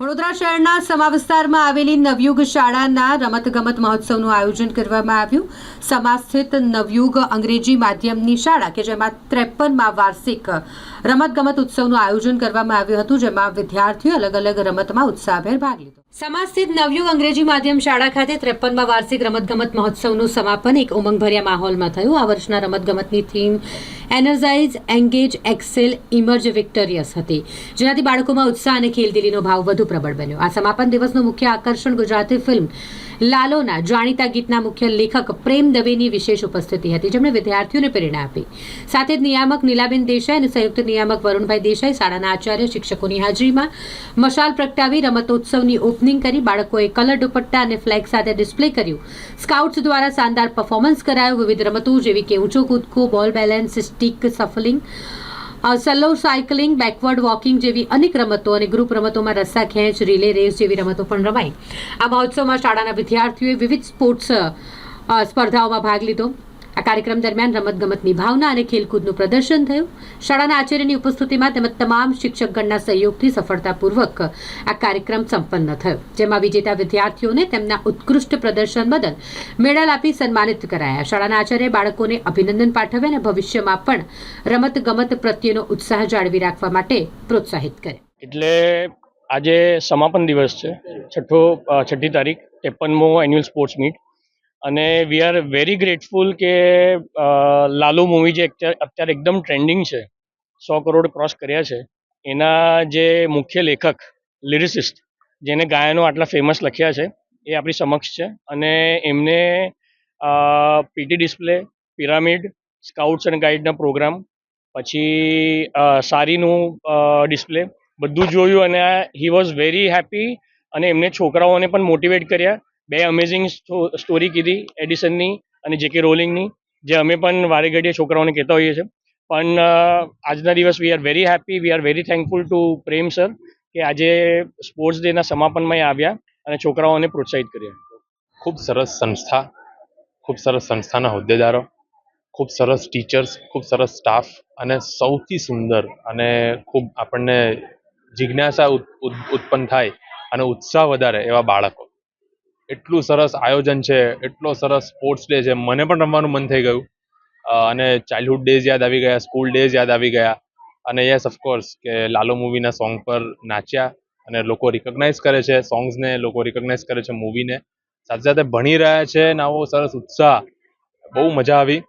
વડોદરા શહેરના સમા વિસ્તારમાં આવેલી નવયુગ શાળાના રમતગમત મહોત્સવનું આયોજન કરવામાં આવ્યું. સમા સ્થિત નવયુગ અંગ્રેજી માધ્યમની શાળા, કે જેમાં ત્રેપનમાં વાર્ષિક રમતગમત ઉત્સવનું આયોજન કરવામાં આવ્યું હતું, જેમાં વિદ્યાર્થીઓ અલગ અલગ રમતમાં ઉત્સાહભેર ભાગ લીધો. સમા સ્થિત નવયુગ અંગ્રેજી માધ્યમ શાળા ખાતે ત્રેપનમાં વાર્ષિક રમતગમત મહોત્સવનું સમાપન એક ઉમંગભર્યા માહોલમાં થયું. આ વર્ષના રમતગમતની theme energize engage excel emerge victorious હતી. જેનાથી બાળકોમાં ઉત્સાહ અને ખેલદિલીનો ભાવ વધુ પ્રબળ બન્યો. આ સમાપન દિવસનું મુખ્ય આકર્ષણ ગુજરાતી ફિલ્મ લાલોના જાણીતા ગીતના મુખ્ય લેખક પ્રેમ દવેની વિશેષ ઉપસ્થિતિ હતી, જેમણે વિદ્યાર્થીઓને પ્રેરણા આપી. સાથે જ નિયામક નીલાબેન દેસાઈ અને સંયુક્ત નિયામક વરુણભાઈ દેસાઈ શાળાના આચાર્ય શિક્ષકોની હાજરીમાં મશાલ પ્રગટાવી રમતોત્સવની ઓપનિંગ કરી બાળકોએ કલર દુપટ્ટા અને ફ્લેગ સાથે ડિસ્પ્લે કર્યું. સ્કાઉટ્સ દ્વારા શાનદાર પરફોર્મન્સ કરાયું. વિવિધ રમતો જેવી કે ઊંચો કૂદકો ball balance stick shuffling slow cycling, backward walking જેવી અનેક રમતો અને ગ્રુપ રમતોમાં રસ્સા ખેંચ રિલે, રેસ જેવી રમતો પણ રમાઈ. આ મહોત્સવમાં શાળાના વિદ્યાર્થીઓએ વિવિધ સ્પોર્ટ્સ સ્પર્ધાઓમાં ભાગ લીધો. આ કાર્યક્રમ દરમિયાન રમતગમતની ભાવના અને ખેલકૂદનું પ્રદર્શન થયું. શાળાના આચાર્યની ઉપસ્થિતિમાં તેમજ તમામ શિક્ષકગણના સહયોગથી સફળતાપૂર્વક આ કાર્યક્રમ સંપન્ન થયો. જેમાં વિજેતા વિદ્યાર્થીઓને તેમના ઉત્કૃષ્ટ પ્રદર્શન બદલ મેડલ આપી સન્માનિત કરાયા. શાળાના આચાર્ય બાળકોને અભિનંદન પાઠવ્યા અને ભવિષ્યમાં પણ રમતગમત પ્રત્યેનો ઉત્સાહ જાળવી રાખવા માટે પ્રોત્સાહિત કરે એટલે આજે સમાપન દિવસ છે. છઠ્ઠો છઠ્ઠી તારીખ, ત્રેપનમો એન્યુઅલ સ્પોર્ટ્સ મીટ અને વી આર વેરી ગ્રેટફુલ કે લાલુ મૂવી જે અત્યારે એકદમ ટ્રેન્ડિંગ છે, સો કરોડ ક્રોસ કર્યા છે. એના જે મુખ્ય લેખક લિરિસિસ્ટ જેને ગાયનો આટલા ફેમસ લખ્યા છે, એ આપણી સમક્ષ છે. અને એમને PT display pyramid scouts and ગાઈડના programme પછી સારીનું ડિસ્પ્લે બધું જોયું અને હી વોઝ વેરી હેપી અને એમને છોકરાઓને પણ મોટિવેટ કર્યા. બે અમેઝિંગ સ્ટોરી કીધી એડિસનની અને જે કે રોલિંગની જે અમે પણ વારે ઘડીએ છોકરાઓને કહેતા હોઈએ છીએ. પણ આજના દિવસ we are very happy we are very thankful to Prem sir કે આજે સ્પોર્ટ્સ ડેના સમાપનમાં આવ્યા અને છોકરાઓને પ્રોત્સાહિત કર્યા. ખૂબ સરસ સંસ્થા, ખૂબ સરસ સંસ્થાના હોદ્દેદારો, ખૂબ સરસ ટીચર્સ ખૂબ સરસ સ્ટાફ અને સૌથી સુંદર અને ખૂબ આપણને જિજ્ઞાસા ઉત- ઉત- ઉત્પન્ન થાય અને ઉત્સાહ વધારે એવા બાળકો. એટલું સરસ આયોજન છે, એટલો સરસ સ્પોર્ટ્સ ડે છે. મને પણ રમવાનું મન થઈ ગયું. અને ચાઇલ્ડહુડ ડેઝ યાદ આવી ગયા સ્કૂલ ડેઝ યાદ આવી ગયા. અને યસ ઓફકોર્સ કે લાલો મૂવીના સોંગ પર નાચ્યા અને લોકો રિકોગ્નાઇઝ કરે છે સોંગ્સને લોકો રિકોગ્નાઇઝ કરે છે મૂવીને સાથે સાથે ભણી રહ્યા છે અને આવો સરસ ઉત્સાહ. બહુ મજા આવી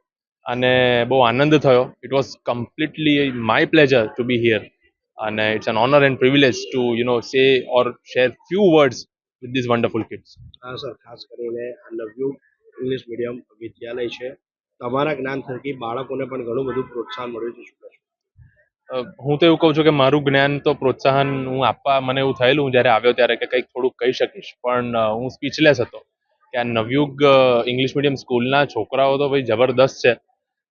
અને બહુ આનંદ થયો. It was completely my pleasure to be here અને it's an honour and privilege to you know say or share few words with these wonderful kids હા સર. ખાસ કરીને આ નવયુગ ઇંગ્લિશ મીડિયમ વિદ્યાલય છે. તમારા જ્ઞાન થકી બાળકોને પણ ઘણું બધું પ્રોત્સાહન મળ્યું છે શું હું તો એવું કહું છું કે મારું જ્ઞાન તો પ્રોત્સાહન હું આપવા મને એવું થયેલું હું જ્યારે આવ્યો ત્યારે કે કંઈક થોડુંક કહી શકીશ. પણ હું સ્પીચલેસ હતો કે આ નવયુગ ઇંગ્લિશ મીડિયમ સ્કૂલના છોકરાઓ તો ભાઈ જબરદસ્ત છે.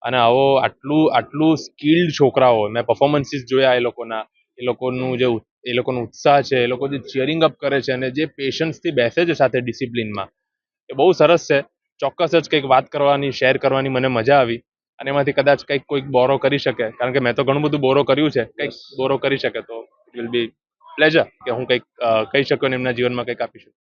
અને આવો આટલું આટલું સ્કિલ્ડ છોકરાઓ મેં પરફોર્મન્સીસ જોયા એ લોકોના એ લોકોનું જે એ લોકોનો ઉત્સાહ છે એ લોકો જે ચિયરિંગ અપ કરે છે અને જે પેશન્સથી બેસે છે સાથે ડિસિપ્લિનમાં એ બહુ સરસ છે. ચોક્કસ જ કંઈક વાત કરવાની શેર કરવાની મને મજા આવી અને એમાંથી કદાચ કંઈક કોઈક બોરો કરી શકે. કારણ કે મેં તો ઘણું બધું બોરો કર્યું છે કંઈક બોરો કરી શકે તો ઇટ વિલ બી પ્લેઝર કે હું કંઈક કહી શકું અને એમના જીવનમાં કંઈક આપી શકું.